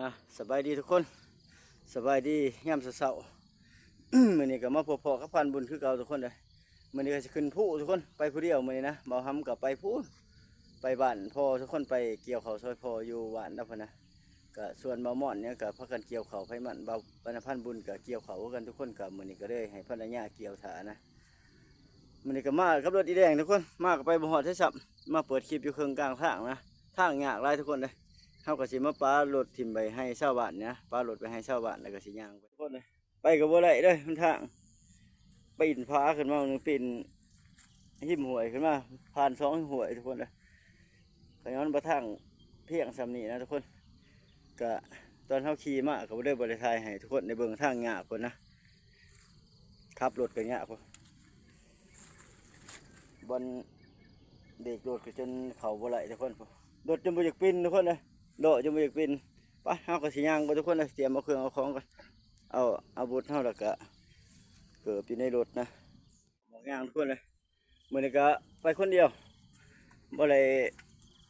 อะสบายดีทุกคนสบายดีย่ำเสาๆมื้อนี้ก็มาพบพอกับพันบุญคือเก่าทุกคนเลยมื้อนี้ก็จะขึ้นผู้ทุกคนไปผู้เดียวมื้อนี้นะบ่าวหำกับไปผู้ไปบ้านพ่อทุกคนไปเกี่ยวเขาซอยพ่ออยู่บ้านนะพ่นนะก็ส่วนบ่าวม่อนเนี่ยก็พากันเกี่ยวเขาไผมันบาบรรพันบุญก็เกี่ยวเขากันทุกคนก็มื้อนี้ก็เลยให้ภรรยาเกี่ยวถานะมื้อนี้ก็มากับรถอีแดงทุกคน มากไปบ่อดใช่ซับมาเปิดคลิปอยู่เครื่องกลางทางนะทางยากหลายทุกคนเลย เขาก็สิมาปารถทิมไปให้ชาวบ้านเนี่ยปารถไปให้ชาวบ้านแล้วก็สิย่างไปทุกคนเลยไปกับบ่ได้เด้อมันทางปีนผาขึ้นมาหนึ่งปีนหิมหวยขึ้นมาผ่านสองหวยทุกคนเลยก็ย้อนมาทางเพียงสำนีนะทุกคนก็ตอนเขาขี่มาก็บ่ได้บริทายให้ทุกคนในเบิ่งทางยาคนนะขับรถก็ยาคนบนเด็กรถก็จนเขาบ่ไหลทุกคนพุ่นรถจนบ่อยากปินทุกคนเลย โดจนบ่อกปินไปเฮาก็สิย่างทุกคนเลยเตรียมเอาเครื่องเอาของกันเอาอาวุธเฮาแล้วก็เกิดอยู่ในรถนะบอกย่างทุกคนเลยมือนี้ก็ไปคนเดียวบ่ได้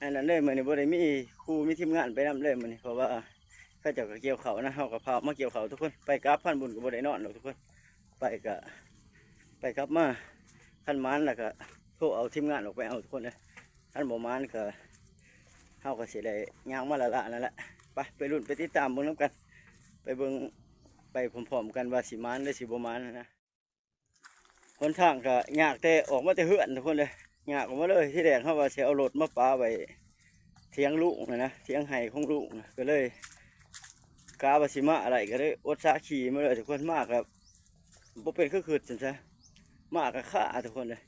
อันนั้นเลยมือนี้บ่ได้มีครูมีทีมงานไปนํเลยมือนี้เพราะว่าเขาเจ้าก็เกี่ยวเขานะเฮาก็พามาเกี่ยวเขาทุกคนไปกราบพันบุญก็บ่ได้นอนหรอกทุกคนไปก็ไปกลับมาคันมานแล้วก็โทรเอาทีมงานออกไปเอาทุกคนเลยคันบ่มานก็ เฮาก็สิได้ย่างมาละละนั่นแหละไปไปรุ่นไปติดตามเบิ่งน้ำกัน ไปเบิ่งไปพร้อมๆกันว่าสิมานหรือสิบมานนะหนทางก็ยากแต่ออกมาแต่เฮือนทุกคนเลยยากออกมาเลยที่แรกเฮาว่าสิเอารถมาปาไว้เทียงลูกนะนะเทียงไห้ของลูกนะก็เลยกาว่าสิมาอะไรก็เลยอดสาขี่มาเลยทุกคนมากครับบ่เป็นคือคืดจังซะมากก็ค่าทุกคนเลย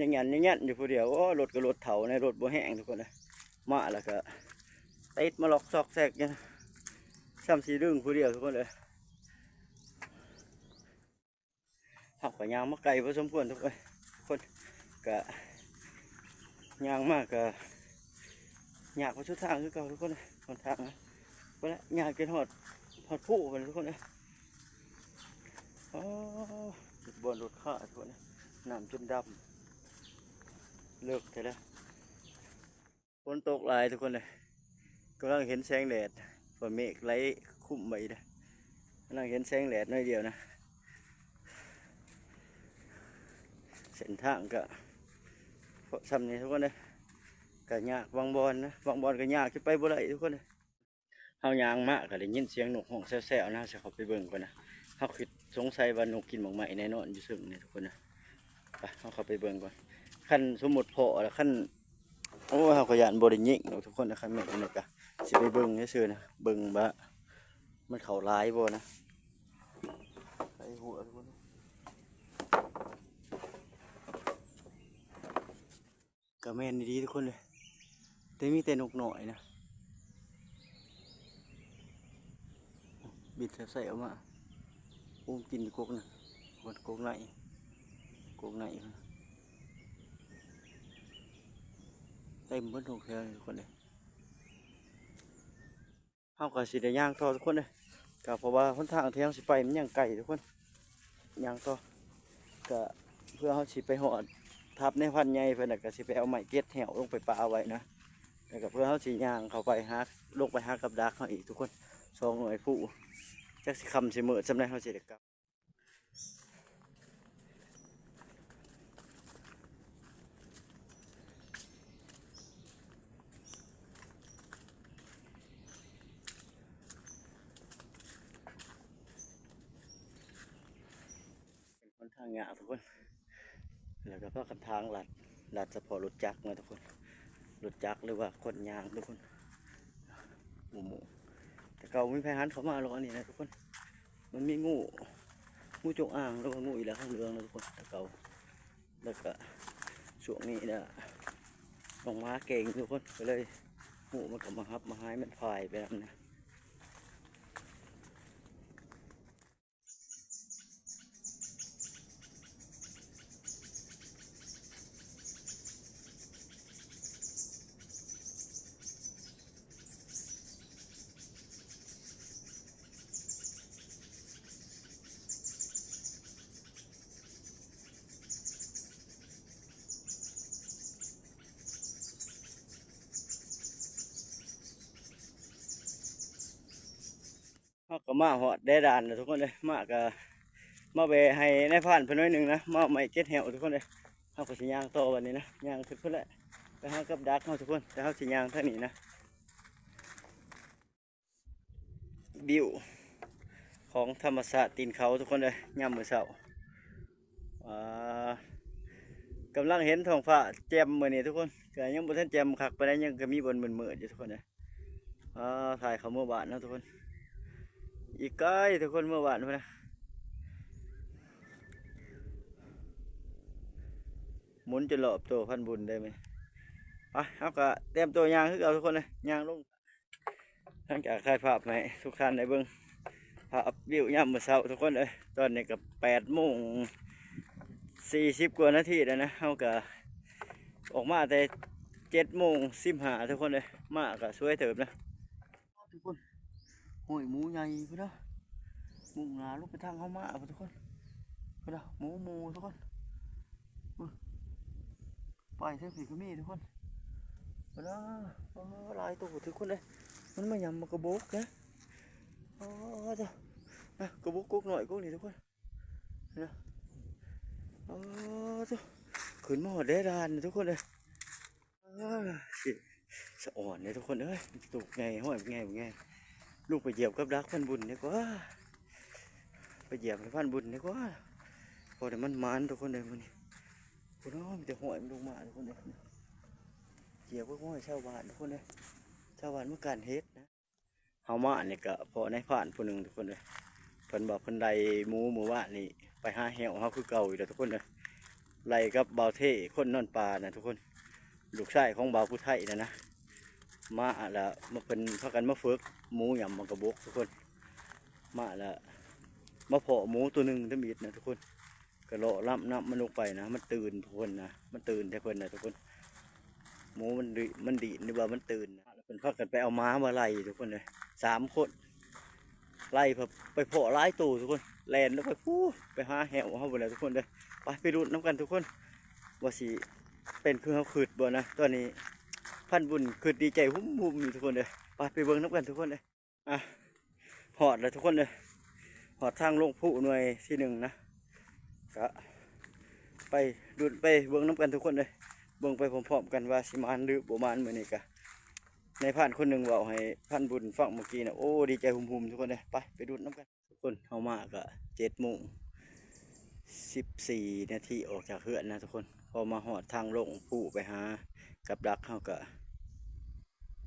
ยังยันยังยันอยู่ผู้เดียวโอ้รถก็รถเถาในรถบ่แห้งทุกคนเลย มาแล้วก็ติดมาหลอกซอกแซกกันซ้ำสีดึงผู้เดียวทุกคนเลยหักกับยางมาไกลพอสมควรทุกคนคนก็ยางมากก็ยากกว่าชุดทางคือเก่าทุกคนเลยหนทางนะคนละยากจนหอดหอดผู้กันทุกคนเลยอ๋อบนรถข้าทุกคนน้ำจนดำเลิกเถอะแล้ว ฝนตกหลายทุกคนเลยกำลังเห็นแสงแดดฝนเมฆไหลคุ้มไปนะกำลังเห็นแสงแดดน้อยเดียวนะเส้นทางก็พราะซ้ำนี่ทุกคนเลยก็ยากบางบอลนะบางบอลก็ยากจะไปบ่ได้ทุกคนเลยเฮายางมากก็ได้ยินเสียงนกห้องแซ่วๆนะจะเขาไปเบิ่งก่อนนะเฮาคิดสงสัยว่านกกินหมากไหมแน่นอนอยู่ซึ่งนี่ทุกคนนะไปเฮาเขาไปเบิ่งก่อนขั้นสมมติพอแล้วขั้น โอ้เฮาก็ยานบ่ได้ยิงเนาะทุกคนนะครับแม่นนี่ก็สิไปเบิ่งซื่อๆนะเบิ่งว่ามันเข้าหลายบ่นะไปหัวทุกคนก็แม่นดีๆทุกคนเลยแต่มีแต่นกหน่อยนะบิดใส่ออกมาอุ้มกินอยู่กกนะคนกกไหนกกไหนพุ่นเต็มเบิ้ลทุกเทือเลยทุกคนเลยเฮาก็สิได้ย่างต่อทุกคนเลยก็เพราะว่าหนทางที่เฮาสิไปมันยังไกลทุกคนย่างต่อก็เพื่อเฮาสิไปหอดทับในพันใหญ่เพิ่นน่ะก็สิไปเอาไม้เก็ดแหวลงไปปาไว้นะแล้วก็เพื่อเฮาสิย่างเข้าไปหาลงไปหากับดักเฮาอีกทุกคนสองหน่วยผู้จักสิคำสิมื้อจำได้เฮาสิได้กลับ เป็นคนทา งยาทุกคน แล้วก็พากันทางหลัดหลัดเฉพาะรถจักรนะทุกคนรถจักรหรือว่าคนยางทุกคนหมูหมูแต่เก่าไม่แพ้หันเขามาหรอกอันนี้นะทุกคน มันมีงูงูจงอางแล้วก็งูอีแล้วข้างเรืองนะทุกคนแต่เก่าแล้วก็ช่วงนี้นะลงมาเก่งทุกคนก็เลยงูมันก็มาฮับมาหายมันพายไปแล้วนะ ก็มาหอดได้ดานนะทุกคนเลยมาก็มาแวะให้ในผ่านเพิ่นน่อยหนึ่งนะมาไม่เก็ดแหวทุกคนเลยเขาก็สิย่างต่อวันนี้นะย่างขึ้นเพิ่นและไปหากับดักเขาทุกคนแต่เขาสิย่างเท่านี้นะบิวของธรรมศาสตร์ตีนเขาทุกคนเลยย่ำมือเสาอ่ากำลังเห็นท้องฟ้าแจ่มมือนี้ทุกคนก็ยังบ่ทันแจ่มคักไปได้ยังก็มีบนเหมืดๆอยู่ทุกคนเลยอ่าถ่ายเขาเมื่อวานนะทุกคน อีกไกลทุกคนเมื่อวานนะหมุนจะหลอบตัวพันบุญได้ไหมไปเอากะเตรียมตัวยางคือเอาทุกคนเลยยางลงหลังจากถ่ายภาพให้ทุกท่านได้เบิ่งภาพวิวย่ำมื้อเช้าทุกคนเลยตอนนี้กับแปดโมงสี่สิบกว่านาทีแล้วนะเอากะออกมาแต่เจ็ดโมงสิบหาทุกคนเลยมากะสวยเถิบนะทุกคน หอยหมูใหญ่พี่นนะมุ่งหนาลูกไปทางเข้ามาพุ่นทุกคนพี่นะหมูหมูทุกคนไปเท่าผีก็มีทุกคนพี่นะอ้หลายตัวทุกคนเลยมันมายำมากระโบกนะโอ้จ้ะกระโบกกุ๊กหน่อยกุ๊กนี่ทุกคนนะโอ้จ้ะขึ้นมาหอดได้ดานทุกคนเลยสะอ่อนเลยทุกคนเอ้ยตุกไงห้อยไงไง ลูกไปเหยียบกับรักพันบุญดีกว่าไปเหยียบให้พันบุญดีกว่าพอแต่มันมันทุกคนเลยมันนี่คุณน้องมีแต่หอยมันลงมาทุกคนเลยเหยียบก็ห้อยชาวบ้านทุกคนเลยชาวบ้านเมื่อการเฮ็ดนะเฮามาเนี่ยก็พอในผ่านผู้หนึ่งทุกคนเลยเพิ่นบอกเพิ่นไล่หมูหมู่านี่ไปหาแหวเฮาคือเก่าอยู่แล้วทุกคนเลยไล่กับเบาเท่คนนอนป่านะทุกคนลูกชายของบาวผู้ไทยนะนะมาล้วมาเป็นพักกันมาฝึก หมูหยำมันกระบกทุกคน มาแล้วมาเพาะหมูตัวหนึ่งทมีดนะทุกคนกระโลาะล่ำน้ำมันลงไปนะมันตื่นทุกคนนะมันตื่นแต่เพิ่นนะทุกคน หมูมันดิมันดีนี่ว่ามันตื่นนะแล้วเป็นพักกันไปเอาม้ามาไล่ทุกคนเลยสามคนไล่ไปเพาะร้ายตัวทุกคนแลนแล้วไปฟูไปหาแหวเข้าหมดเลยทุกคนเลยไปไปดูน้ำกันทุกคนว่าสิเป็นคือเขาขืดบ่นะตอนนี้พันบุญคือดีใจหุ้มหุมอยู่ทุกคนเลย ไปไปเบิ้งน้ำกันทุกคนเลยอะหอดเลยทุกคนเลยหอดทางลงผู้หน่วยที่หนึ่งนะก็ไปดูไปเบิ้งน้ำกันทุกคนเลยเบิ้งไปพร้อมๆกันว่าสิมานหรือบ่มานเหมือนนี่กะในผ่านคนหนึ่งบอกให้พันบุญฟังเมื่อกี้นะโอ้ดีใจหุ่มๆทุกคนเลยไปไปดูน้ำกันทุกคนเข้ามากะเจ็ดโมงสิบสี่นาทีออกจากเฮือนนะทุกคน พอมาหอดทางลงผู้ไปหากับดักเข้าก็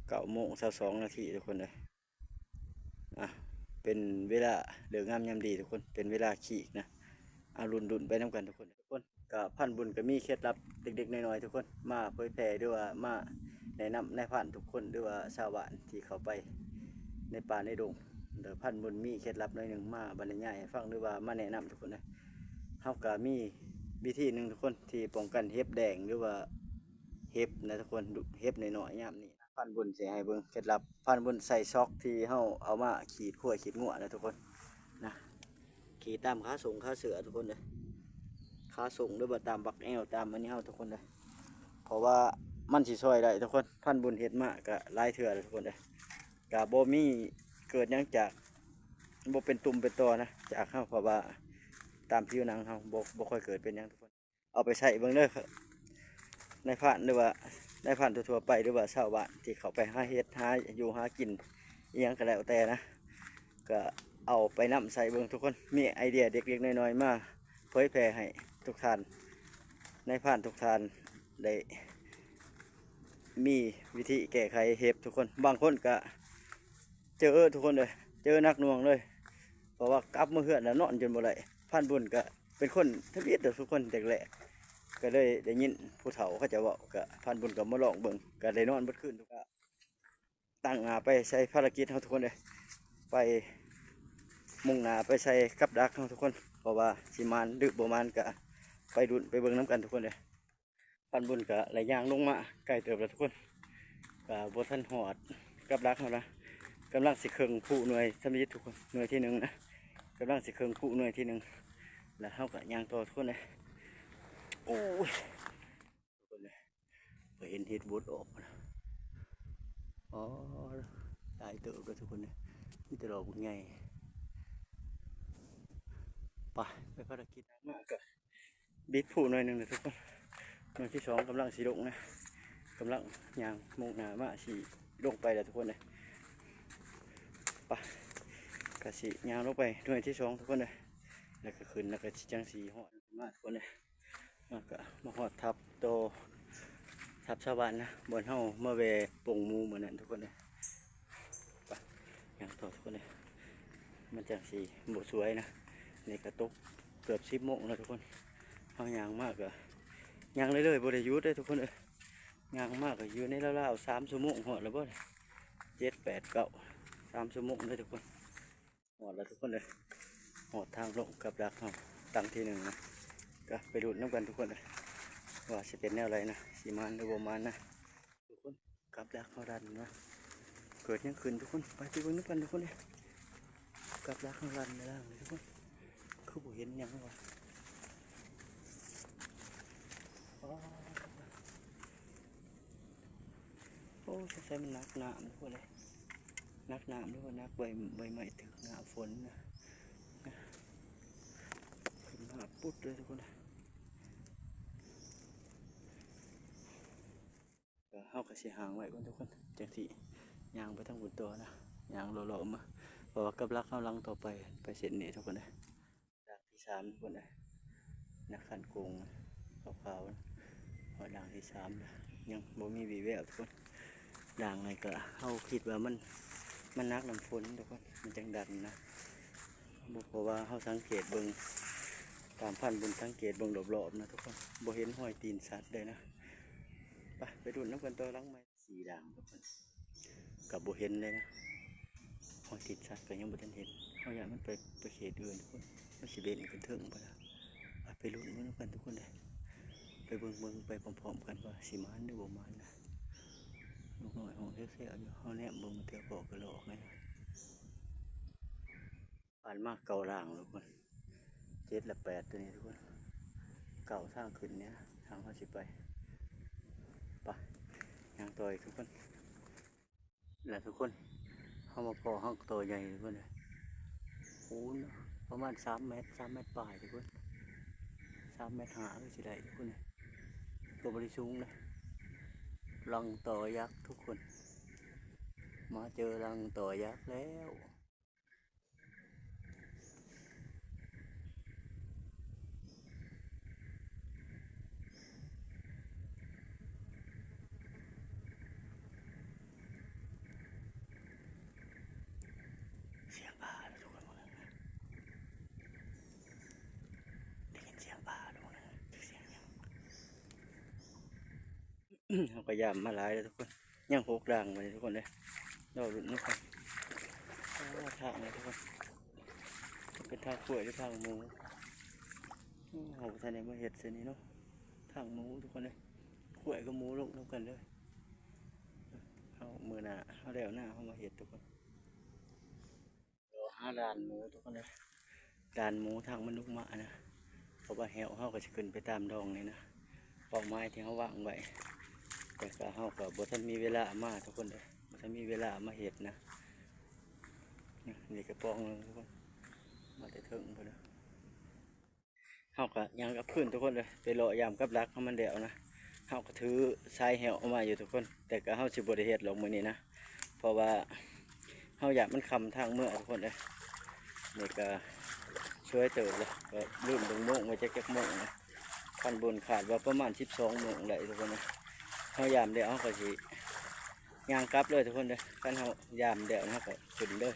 เก้าโมงเช้าสองนาทีทุกคนเลยอะเป็นเวลาเหลืองามยามดีทุกคนเป็นเวลาขี่นะอารุนดุนไปน้ำกันทุกคนทุกคนกับพันบุญก็มีเคล็ดลับเด็กๆน้อยๆทุกคนมาเผยแพร่ด้วยว่ามาแนะนำในผ่านทุกคนด้วยว่าชาวบ้านที่เขาไปในป่าในดงเดี๋ยวพันบุญมีเคล็ดลับหน้อยหนึ่งมาบรรยายให้ฟังด้วยว่ามาแนะนำทุกคนนะเฮาก็มีวิธีหนึ่งทุกคนที่ป้องกันเห็บแดงหรือว่าเฮ็บนะทุกคนเฮ็บหน่อยๆยามนี้ พันบุญสิให้เบิ่งเคล็ดลับพันบุญใส่ช็อกที่เฮาเอามาขีดขั้วขีดงัวนะทุกคนนะขีดตามขาส่งขาเสือทุกคนเลยขาส่งหรือว่ตามบักแอวตามอันนี้เฮาทุกคนเลยเพราะว่ามันสิช่วยได้ทุกคนพันบุญเฮ็ดมาก็หลายเทื่อเลยทุกคนเลยก็บ่มีเกิดยังจากโบเป็นตุ่มเป็นตอนะจากเฮาเพราะว่าตามผิวหนังเฮาโบ่บ่ค่อยเกิดเป็นยังทุกคน เอาไปใส่เบิ่งเด้อในผ่านหรือว่า ในผ่านทั่วๆไปหรือว่าชาวบ้านที่เขาไปหาเฮ็ดหาอยู่หากินอิหยังก็แล้วแต่นะ ก็เอาไปนำใส่เบิ่งทุกคนมีไอเดียเด็กๆน้อยๆมาเผยแพร่ให้ทุกท่านในผ่านทุกท่านได้มีวิธีแก้ไขเห็บทุกคนบางคนก็เจอทุกคนเลยเจอนักหน่วงเลยเพราะว่ากลับมาเฮือนแล้วนอนจนบ่ได้ผ่านบุญก็เป็นคนทวีตเด้อทุกคนเด็กแหละ ก็เลยได้ยินผู้เฒ่าเขาจะบอกก็พันบุญกับมาลองเบิ่งก็ได้นอนเบิดคืนทุกก็ตั้งหน้าไปใช้ภารกิจเขาทุกคนเลยไปมุ่งหน้าไปใช้กับดักเขาทุกคนเพราะว่าสิมานดึกบ่มานก็ไปดุนไปเบิ่งน้ำกันทุกคนเลยพันบุญก็ไหลยางลงมาใกล้เติบแล้วทุกคนก็บ่ทันหอดกับดักเขานะกำลังสิเครื่องผู้หน่วยสมิททุกคนหน่วยที่หนึ่งนะกำลังสิเครื่องผู้หน่วยที่หนึ่งแล้วเขาก็ยางต่อทุกคนเลย โอ้ยไปเห็นเห็ดบดออกนะอ๋อตายเติบเลยทุกคนเนี่ยมีแต่ดอกบุญไงไปไปภารกิจมากก็บิดผู้หน่อยหนึ่งเลยทุกคนหน่วยที่สองกำลังสีลงนะกำลังยางมงหน้ามาสีลงไปแล้วทุกคนเลยไปกระสียางลงไปหน่วยที่สองทุกคนเลยแล้วก็ขึ้นแล้วก็จังสีหอดมาทุกคนเลย มาก็มาหอดทับโตทับชาวบ้านนะบนเฮาเมื่อเวปงมูเหมือนนั้นทุกคนเลยไปยางต่อทุกคนเลยมันจังสีบสวยนะนี่กระตุกเกือบสิบโมงแล้วทุกคนเอายางมากอะยางเลยเลยๆบริยุทธ์ได้ทุกคนเลยยางมากอะอยู่ในราวๆสามชั่วโมงหอดแล้วบ่เนี่ยเจ็ดแปดเก้าสามชั่วโมงเลยทุกคนหอดแล้วทุกคนเลยหอดทางลงกับดักเราตั้งที่หนึ่งนะ ก็ไปดูดน้ำกันทุกคนว่าจะเป็นแนวอะไรนะสีมันหรือบมันนะทุกคนกับดักเขาดันนะเกิดยังขึ้นทุกคนไปที่เบิ่งน้ำกันทุกคนเลยกับรักของรันในล่างเลยทุกคนคือผมเห็นยังวะอ๋อโอ้จะใช้มันนักหน้ำทุกคนเลยนักหน้ำทุกคนนักใบใบไม้ถึงหน้าฝนนะ ขึ้นมาปุ๊ดเลยทุกคนนะก็เฮาก็สิหางไว้ก่อนทุกคนจังสิย่างไปทางบนตัวนะยางหล่อๆมาเพราะว่ากับรักเขาลังต่อไปไปเสร็จนี่ทุกคนเลยด่างที่สามทุกคนเลยนักขันกงขาวๆนะพอด่างที่สามนะยังบ่มีวีแววทุกคนด่างไงก็เขาคิดว่ามันมันนักน้ำฝนทุกคนมันจังดันนะบ่เพราะว่าเขาสังเกตเบิง ตามพันธุ์บนสังเกตเบิงรอบๆนะทุกคนบ่เห็นห้อยตีนสัตว์เลยนะไปไปดูน้ำกันตัวหลังไม้สีด่างทุกคนกับบ่เห็นเลยนะหอยติดสัตว์ก็ยังบ่ทันเห็นเขาอยากมันไปไปเขตอื่นทุกคนมันสิเบนกันเถิงไปละไปไปลุ้นมือกันทุกคนเลยไปเบิ่งเบิ่งไปพร้อมๆกันว่าสิมานหรือบ่มานนะลูกน้อยของเสียๆอยู่เฮาแนมเบิ่งมันเตียวบอกกันหลอกเลยนะผ่านมากเก่าล่างทุกคน เจ็ดและแปดตัวนี้ทุกคน เก่าทางขึ้นเนี้ยทางเขาสิไปไปยางต่อยทุกคนและทุกคนเขามาพอห้องตัวใหญ่ทุกคนเลยโอ้ประมาณสามเมตรสามเมตรปลายทุกคนสามเมตรหาก็สิได้ทุกคนเลยตัวบริสุทธิ์เลยลังต่อยักษ์ทุกคน มาเจอลังต่อยักษ์แล้ว เสียงป่าแล้วทุกคนมองนะได้ยินเสียงป่าทุกคนนะเสียงยัง เขาพยายามมาหลายแล้วทุกคนยังหกด่างมาเลยทุกคนเลยเราหลุดนุกคนทางเลยทุกคน เป็นทางขวยหรือทางหมูอืมเขาท่านไหนมาเห็ดเส้นนี้เนาะทางหมูทุกคนเลยขวยกับหมูลงน้ำกันเลยเขามือหน้าเขาแล้วหน้าเขามาเห็ดทุกคนเดี๋ยวห้าด่านหมูทุกคนเลยด่านหมูทางมนุษย์มานะเพราะว่าแหวเขาก็จะขึ้นไปตามดองนี่นะเป้าหมายที่เขาวางไว้ แต่ก็เขาก็บ่ทันมีเวลามาทุกคนเลยบ่ทันมีเวลามาเห็ดนะนี่กระปองทุกคนมาแต่เถิงพอเลยเขาก็ยังกับพื้นทุกคนเลยไปเลาะยามกับรักเขามันเดียวนะเขาก็ถือทรายแหวออกมาอยู่ทุกคน แต่ก็เขาสิบริเฮ็ดลงมือนี้นะเพราะว่าเฮาอยากมันคำทางเมื่อทุกคนเลยนี่ก็ช่วยเติบเลยก็ลืมถึงโมงไว้จะเก็บโมงนะคันบนขาดว่าประมาณสิบสองโมงเลยทุกคนนะ เฮายามเดียวเฮาก็สิยางกลับเลยทุกคนเลยคันเฮายามเดียวนะก็ขึ้นเลย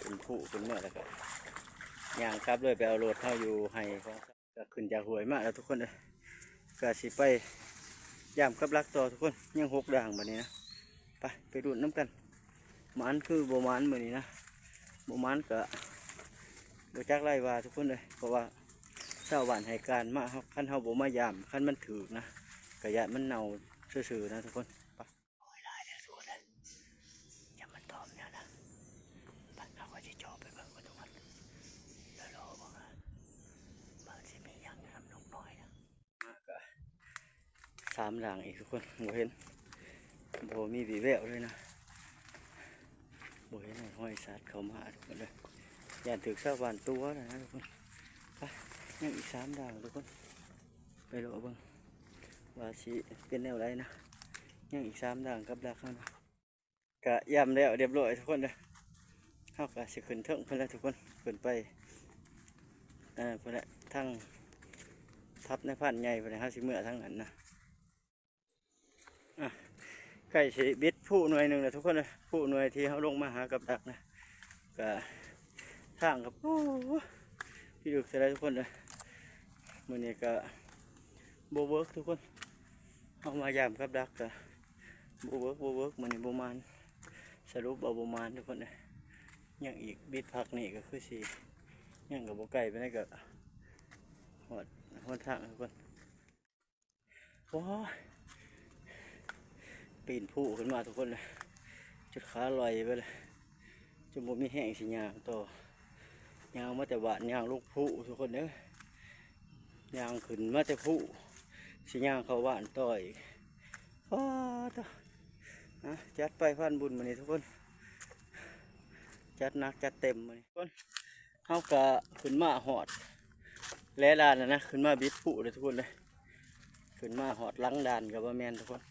ขึ้นผู้ขึ้นเมื่อแล้วก็ยางกลับเลยไปเอารถเฮาอยู่ให้เขาก็ขึ้นจากหวยมากแล้วทุกคนเลยก็สิไปยามกับรักต่อทุกคนยังหกด่างแบบนี้นะไปไปดูน้ำกันมันคือโบมันเหมือนนี้นะโบมันก็บจักไล่ว่าทุกคนเลยเพราะว่าชาวบ้านให้การมาเฮาคันเฮาบ่มายามคันมันถือนะกระยะมันเน่า ซื่อๆนะทุกคนไปโอ้ยหลายเลยทุกคนเลยอย่ามันตอมเนี่ยนะไปเฮาก็จะจ่อไปเบิ่งกันทุกคนแล้วรอบอกว่าบางสิมีหยังทำนกน้อยนะมาก็สามหลังอีกทุกคนบ่เห็นบ่มีวีแววเลยนะบ่เห็นไอ้ห้อยสัตว์เขามาทุกคนเลยอย่าถือชาวบ้านตัวนะนะทุกคนไปยังอีกสามด่างทุกคนไปรอเบิ่ง ว่าสิเป็นแนวไรนะยังอีกสามด่างกับดักเข้านะกะยำแล้วเรียบร้อยทุกคนเลยเข้ากะสิขึ้นเทิงเพื่อนแล้วทุกคนขึ้นไปอ่าเพื่อนละทั้งทับในพันใหญ่เพื่อนห้าสิเมื่อทั้งนั้นนะอะใกล้สิบิดผู้หน่วยหนึ่งเลยทุกคนเลยผู้หน่วยที่เขาลงมาหากับดักนะกะทางกับโอ้พี่ดูเสร็จแล้วทุกคนเลยมื่อนี้ก็โบเวิร์กทุกคน เอามายามกับดักกะโบเวิร์กโบเวิร์กมันนี้ประมาณสรุปเอาประมาณทุกคนเลยยังอีกบิดพักนี่ก็คือสียังกับโบไก่ไปได้ก็หอดหอดทางทุกคนว้าปีนผู้ขึ้นมาทุกคนเลยจุดขาลอยไปเลยจนบ่มีแห้งสิยางต่อยางมาแต่บาดยางลูกผู้ทุกคนเด้อยางขึ้นมาแต่ผู้ สิยางเขาบ้านต่ออีกว้าต่อนะจัดไปพันบุญมานี่ทุกคน จัดหนักจัดเต็มมานี่ทุกคนเฮากะขึ้นมาหอด แลดานแล้วนะขึ้นมาบิดผู้เลยทุกคนเลยขึ้นมาหอดลังดานกับว่าแมนทุกคน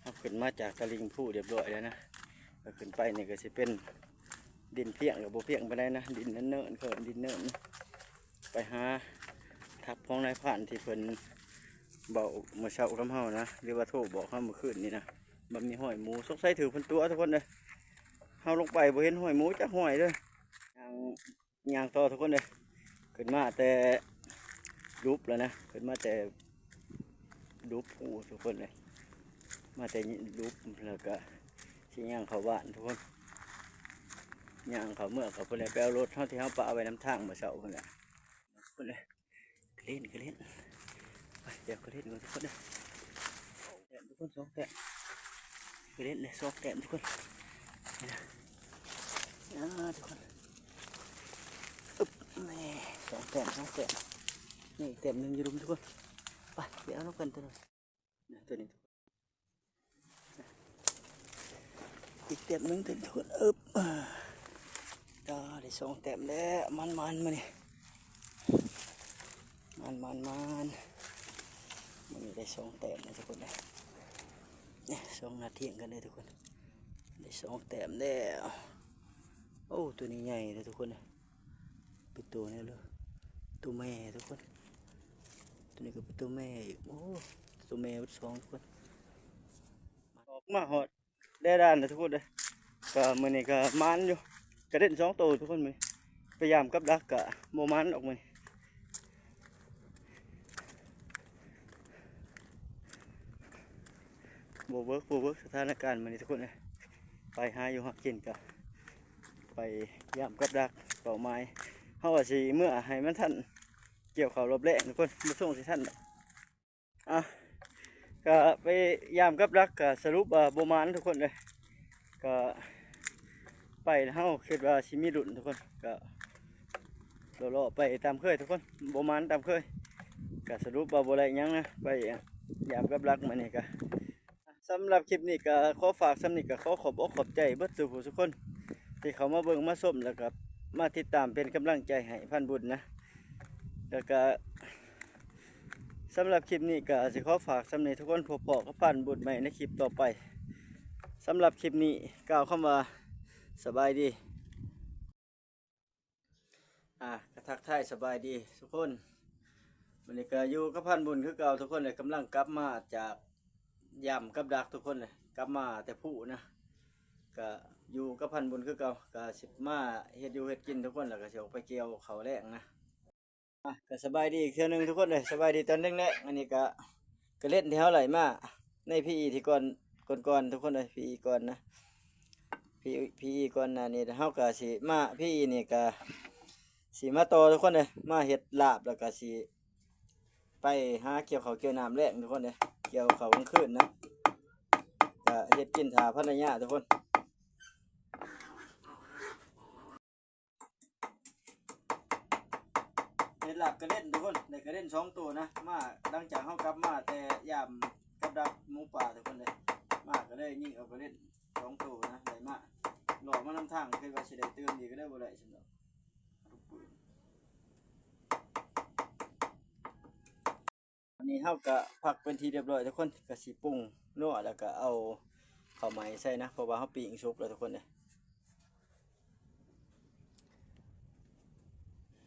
เฮาขึ้นมาจากตะลิงผู้เรียบร้อยแล้วนะก็ขึ้นไปนี่ก็สิเป็นดินเพียงกับโบเพียงไปได้นะ ดินเนินเนินๆเขินดินเนินไปหาทับพ้องนายผ่านที่เพิ่น เบาเมื่อเช้าคำเฮานะหรือว่าโทรบอกเฮาเมื่อคืนนี่นะมันมีหอยหมูสกใส่ถือพิ่นตัวทุกคนเลยเฮาลงไปบ่เห็นหอยหมูจักห้อยเลยยางยางต่อทุกคนเลยขึ้นมาแต่รูปแล้วนะขึ้นมาแต่รูปผู้ทุกคนเลยมาแต่รูปแล้วก็สิย่างเขาบ้านทุกคนยางเขาเมื่อเขาเพิ่นเลยไปเอารถเท่าที่เขาปะเอาไว้น้ำทางมาเสาเพิ่นแหละเพิ่นเลยกระเล่นกระเล่น ไปเดี๋ยวกระเล่นก่อนทุกคนเลยแต้มทุกคนสองแต้มกระเล่นเลยสองแต้มทุกคนนะทุกคนอึ๊บแม่สองแต้มสองแต้มนี่แต้มหนึ่งอยู่รุมทุกคนไปเดี๋ยวเอาน้ำกันตัวนึงนะตัวนี้อีกแต้มหนึ่งตัวทุกคนอึ๊บอ่าได้สองแต้มแล้วมันมันมาเนี่ยมันมันมัน มันได้สองแต้มนะทุกคนนะเนี่ยสองนาทีกันเลยทุกคน ได้สองแต้มแล้วโอ้ตัวนี้ใหญ่เลยทุกคนนะเป็นตัวนี้เลยตัวแม่ทุกคน ตัวนี้ก็เป็นตัวแม่อีกโอ้ตัวแม่เป็นสองทุกคนออกมาหอดได้ด้านเลยทุกคนเลยก็มือนี้ก็มันอยู่กระเด็นสองตัวทุกคนมั้ยพยายามกับดักกะโมมันออกมา บเวิร์กโบเวิร์กสถานการณ์มันนี่ทุกคนเลยไปหาอยู่หักกินกะไปยามกับดักเป่าไม้เฮาว่าสิเมื่อให้มันทันเกี่ยวเขารอบแรกทุกคนมาส่งสิท่านอะก็ไปยามกับดักกะสรุปว่าโบมันทุกคนเลยก็ไปเฮาคิดว่าสิมีดุนทุกคนก็เลาะๆไปตามเคยทุกคนบมันตามเคยก็สรุปว่าบ่ได้ยังนะไปยามกับรักมานี่ก็ สำหรับคลิปนี้ก็ขอฝากสำนี้ก็ขอขอบอกขอบใจเบิดสู่ผู้ทุกคน ที่เขามาเบิ่งมาชมแล้วก็มาติดตามเป็นกำลังใจให้พันบุญนะ แล้วก็สำหรับคลิปนี้ก็สิขอฝากสำนี้ทุกคนพบปะกับพันบุญใหม่ในคลิปต่อไปสำหรับคลิปนี้กล่าวคำว่าสบายดีอะกระทักทายสบายดีทุกคนวันนี้ก็อยู่กับพันบุญคือเก่าทุกคนเลยกำลังกลับมาจาก ย่ำกับดักทุกคนเลยกลับมาแต่ผู้นะก็อยู่กับพันบุญคือเก่าก็สิบมาเฮ็ดอยู่เฮ็ดกินทุกคนแล้วก็สิออกไปเกี่ยวเขาแรกนะอะก็สบายดีอีกเทื่อหนึงทุกคนเลยสบายดีตอนแรกๆอันนี้ก็ก็เล่นเท่าไหร่มาในพี่อีที่ก่อนก่อนๆทุกคนเลยพี่อีก่อนนะพี่พี่อีก่อนน้านี้เฮาก็สิมาพี่อีนี่ก็สิมาโตทุกคนเลยมาเฮ็ดลาบแล้วก็สิไปหาเกี่ยวเขาเกี่ยวน้ำแรงทุกคนเลย เกี่ยวข้าวกลางคืนนะเฮ็ดกินถาภรรยาทุกคนเฮ็ดหลาบกระเล่นทุกคนได้กระเล่นสองตัวนะ มาหลังจากเฮากลับมาแต่ยามกับดักหมูป่าทุกคนเลยมาก็ได้ยิงเอากระเล่นสองตัวนะได้มาหลอกมานำทางคือว่าสิได้เติมดีก็ได้บ่ได้สำหรับลูกปืน นี้เฮาก็พักเป็นทีเรียบร้อยทุกคนก็สิปรุงนัวแล้วก็เอาข้าวไหม้ใส่นะเพราะว่าเฮาปิ้งสุกแล้วทุกคนเด้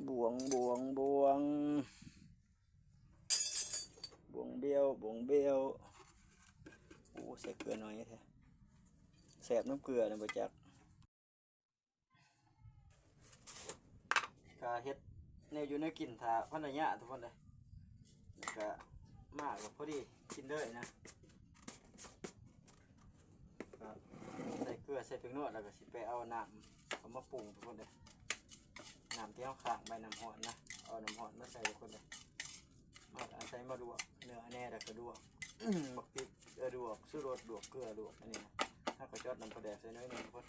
บวงบวงบวงบวงเบี้ยวบวงเบี้ยวโอ้ใส่เกลือหน่อยแท้แสบน้ำเกลือนะบ่จักก็เฮ็ดแนวอยู่ในวกินถ้าพันระยะทุกคนเลยแล้วก็ มากกว่าพอดีกินเลยนะก็ใส่เกลือใส่ผงนวดแล้วก็สิไปเอาน้ำเอามาปรุงทุกคนเลยน้ำที่เขาขางใบน้ำหอนนะเอาน้ำหอนมาใส่ทุกคนเลยมาอาศัยมาดวกเนื้อแน่แล้วก็ดวกบักพริกเออดวกสู้รสดวกเกลือดวกอันนี้นะถ้าก็จอดน้ำปลาแดกใส่น้อยหนึ่งทุกคน